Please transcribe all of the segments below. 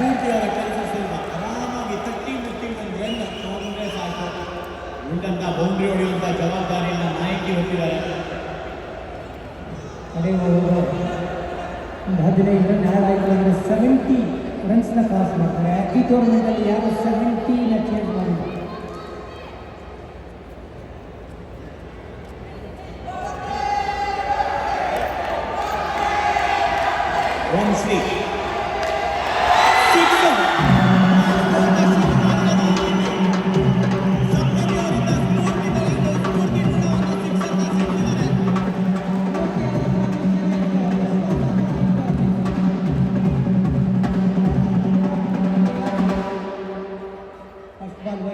ಸ್ಫೂರ್ತಿ ಅವರ ಕೆಲಸ ಸುಲಭ ಆರಾಮಾಗಿ ತಟ್ಟಿ ಮುಟ್ಟಿ ಒಂದು ರನ್ ತೊಗೊಂಡ್ರೆ ಸಾಕು ಉಂಟಂತ ಬೌಂಡ್ರಿ ಹೊಡೆಯುವಂಥ ಜವಾಬ್ದಾರಿಯನ್ನು ನಾಯಕಿ ಹೊತ್ತಿದ್ದಾರೆ ಕಡೆ ಓವರ್ ಒಂದು ಹದಿನೈದು ರನ್ ಹಾಳಾಯಿತು ಅಂದರೆ ಸೆವೆಂಟಿ ರನ್ಸ್ನ ಪಾಸ್ ಮಾಡ್ತಾರೆ ಈ ಟೂರ್ನಮೆಂಟಲ್ಲಿ ಯಾರು ಸೆವೆಂಟಿನ ಚೇಂಜ್ ಮಾಡಿಲ್ಲ ಓಂ ಶ್ರೀ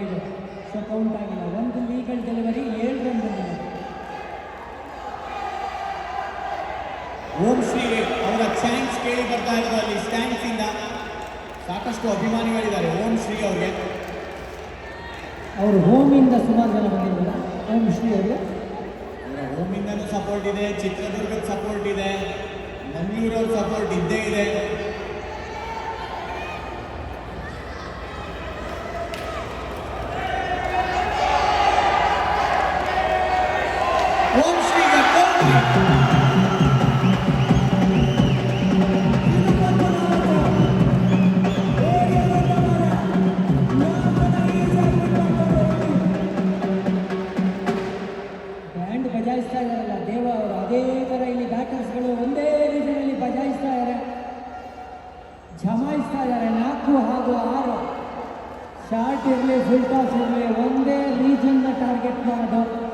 Wide so count ಆಗಿಲ್ಲ. ಒಂದು ಲೀಗಲ್ ಡೆಲಿವರಿ ಏಳು ರನ್ ಬಂದಿದೆ ಓಂ ಶ್ರೀ ಅವರ ಥ್ಯಾಂಕ್ಸ್ ಕೇಳಿ ಬರ್ತಾ ಇರೋದು ಅಲ್ಲಿ ಸ್ಟ್ಯಾಂಡ್ಸ್ ಇಂದ ಸಾಕಷ್ಟು ಅಭಿಮಾನಿಗಳಿದ್ದಾರೆ. ಓಂ ಶ್ರೀ ಅವರಿಗೆ. ಅವರು ಹೋಮಿಂದ ಸುಮಾರು ಜನ ಬಂದಿದ್ದಾರೆ. ಓಂ ಶ್ರೀ ಅವರಿಗೆ ಅವರ ಹೋಮಿಂದನೂ ಸಪೋರ್ಟ್ ಇದೆ ಚಿತ್ರದುರ್ಗದ ಸಪೋರ್ಟ್ ಇದೆ ಮಂಗಳೂರವ್ರ ಸಪೋರ್ಟ್ ಇದ್ದೇ ಇದೆ. ರೀತಿಯಲ್ಲಿ ಬಜಾಯಿಸ್ತಾ ಇದ್ದಾರೆ. ಜಮಾಯಿಸ್ತಾ ಇದ್ದಾರೆ, ನಾಲ್ಕು ಹಾಗೂ ಆರು. ಶಾರ್ಟ್ ಇರಲಿ ಫುಲ್ ಟಾಸ್ ಇರಲಿ, ಒಂದೇ ರೀಜನ್ನ ಟಾರ್ಗೆಟ್ ಮಾಡೋದು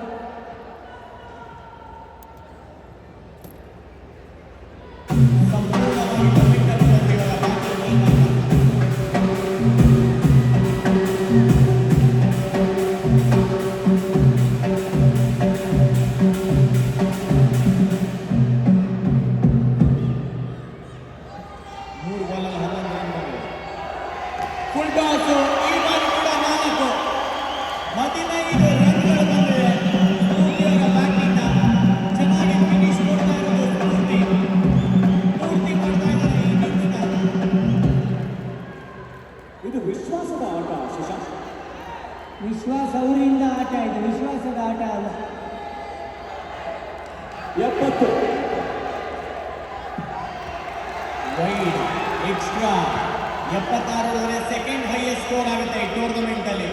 ಮೂರು ಬಾಲಲ್ಲಿ ಹನ್ನೊಂದು ಫುಲ್ ಟಾಸ್ ಈ ಬಾರಿ ಕೂಡ ನಾಲ್ಕು. ಹದಿನೈದು ಬ್ಯಾಟಿಂಗ್ ಚೆನ್ನಾಗಿ ಫಿನಿಶ್ ಕೊಡ್ತಾ. ಇದು ವಿಶ್ವಾಸದ ಆಟ ಶಶಾಂಕ್ ವಿಶ್ವಾಸ ಅವರಿಂದ ಆಟ ಇದು ವಿಶ್ವಾಸದ ಆಟ ಅಲ್ಲ. ಎಪ್ಪತ್ತು. ಎಕ್ಸ್ಟ್ರಾ ಎಪ್ಪತ್ತಾರರವರೆ ಸೆಕೆಂಡ್ ಹೈಯೆಸ್ಟ್ ಸ್ಕೋರ್ ಆಗುತ್ತೆ ಈ ಟೂರ್ನಮೆಂಟ್ ಅಲ್ಲಿ.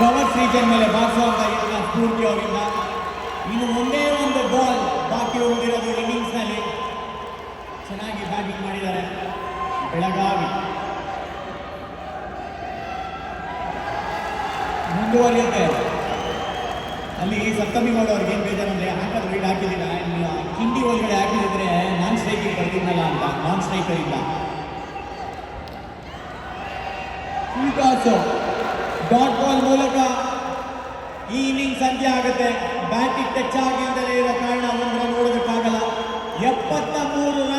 ಕವರ್ಸ್ ರೀಜನ್ ಮೇಲೆ ಬಾರಿಸುವಂತ ಎಲ್ಲ ಸ್ಫೂರ್ತಿ ಅವರಿಂದ ಇನ್ನು ಒಂದೇ ಒಂದು ಬಾಲ್ ಬಾಕಿ ಹೋಗಿರೋದು ಇನ್ನಿಂಗ್ಸ್ನಲ್ಲಿ. ಚೆನ್ನಾಗಿ ಬ್ಯಾಟಿಂಗ್ ಮಾಡಿದ್ದಾರೆ. ಬೆಳಗಾವಿ. ಮುಂದುವರಿಯುತ್ತೆ ಅಲ್ಲಿ ಸಪ್ತಮಿ ಮಾಡೋರ್ಗೆ ಏನು ಬೇಜಾರಂದ್ರೆ ಹಾಕೋದು ವೈಡ್ ಹಾಕಿದ್ದೀನ ಹಿಂದಿ ಒಳಗಡೆ ಹಾಕಿದ್ರೆ ನಾನ್ ಸ್ಟ್ರೈಕಿಂಗ್ ಬರ್ತಿದ್ನಲ್ಲ ಅಂತ. ನಾನ್ ಸ್ಟ್ರೈಕರ್ ಇಲ್ಲ. ಟಾಸ್ ಡಾಟ್ ಬಾಲ್ ಮೂಲಕ ಈ ಇನ್ನಿಂಗ್ಸ್ ಅಂತ್ಯ ಆಗುತ್ತೆ. ಬ್ಯಾಟಿಂಗ್ ಟಚ್ ಆಗಿಲ್ಲದೆ ಇರೋ ಕಾರಣ ಒಂದು ರನ್ ನೋಡೋದಕ್ಕಾಗಲ್ಲ ಎಪ್ಪತ್ತ ಮೂರು ರನ್